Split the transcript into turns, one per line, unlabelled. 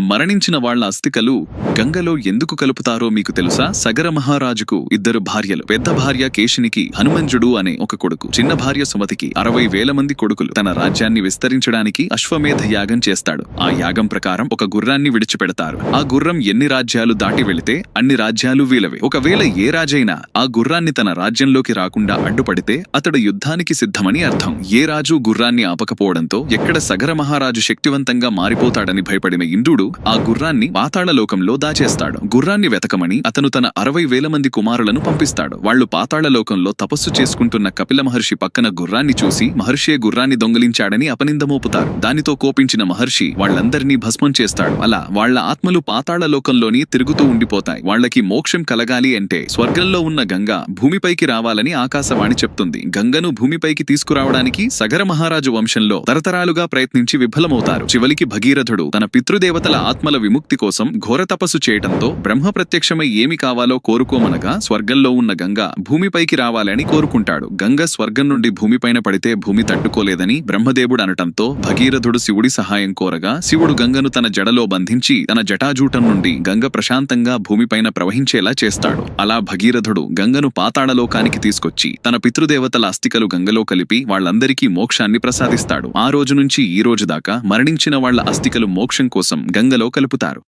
మరణించిన వాళ్ళ అస్థికలు గంగలో ఎందుకు కలుపుతారో మీకు తెలుసా? సగర మహారాజుకు ఇద్దరు భార్యలు. పెద్ద భార్య కేశినికి హనుమంజుడు అనే ఒక కొడుకు. చిన్న భార్య సుమతికి అరవై వేల మంది కొడుకులు. తన రాజ్యాన్ని విస్తరించడానికి అశ్వమేధ యాగం చేస్తాడు. ఆ యాగం ప్రకారం ఒక గుర్రాన్ని విడిచిపెడతారు. ఆ గుర్రం ఎన్ని రాజ్యాలు దాటి వెళితే అన్ని రాజ్యాలు వీలవే. ఒకవేళ ఏ రాజైనా ఆ గుర్రాన్ని తన రాజ్యంలోకి రాకుండా అడ్డుపడితే అతడు యుద్ధానికి సిద్ధమని అర్థం. ఏ రాజు గుర్రాన్ని ఆపకపోవడంతో ఎక్కడ సగర మహారాజు శక్తివంతంగా మారిపోతాడని భయపడిన ఇంద్రుడు ఆ గుర్రాన్ని పాతాళలోకంలో దాచేస్తాడు. గుర్రాన్ని వెతకమని అతను తన అరవై వేల మంది కుమారులను పంపిస్తాడు. వాళ్ళు పాతాళలోకంలో తపస్సు చేసుకుంటున్న కపిల మహర్షి పక్కన గుర్రాన్ని చూసి మహర్షియే గుర్రాన్ని దొంగిలించాడని అపనింద మోపుతారు దానితో కోపించిన మహర్షి వాళ్ళందరినీ భస్మం చేస్తాడు. అలా వాళ్ళ ఆత్మలు పాతాళలోకంలోని తిరుగుతూ ఉండిపోతాయి. వాళ్ళకి మోక్షం కలగాలి అంటే స్వర్గంలో ఉన్న గంగ భూమిపైకి రావాలని ఆకాశవాణి చెప్తుంది. గంగను భూమిపైకి తీసుకురావడానికి సగర మహారాజు వంశంలో తరతరాలుగా ప్రయత్నించి విఫలమవుతారు. చివలికి భగీరథుడు తన పితృదేవతల ఆత్మల విముక్తి కోసం ఘోర తపస్సు చేయటంతో బ్రహ్మ ప్రత్యక్షమై ఏమి కావాలో కోరుకోమనగా స్వర్గంలో ఉన్న గంగ భూమిపైకి రావాలని కోరుకుంటాడు. గంగ స్వర్గం నుండి భూమిపైన పడితే భూమి తట్టుకోలేదని బ్రహ్మదేవుడు అనటంతో భగీరథుడు శివుడి సహాయం కోరగా శివుడు గంగను తన జడలో బంధించి తన జటాజూటం నుండి గంగ ప్రశాంతంగా భూమిపైన ప్రవహించేలా చేస్తాడు. అలా భగీరథుడు గంగను పాతాళలోకానికి తీసుకొచ్చి తన పితృదేవతల అస్థికలు గంగలో కలిపి వాళ్ళందరికీ మోక్షాన్ని ప్రసాదిస్తాడు. ఆ రోజు నుంచి ఈ రోజు దాకా మరణించిన వాళ్ళ అస్థికలు మోక్షం కోసం గంగ గంగలో కలుపుతారు.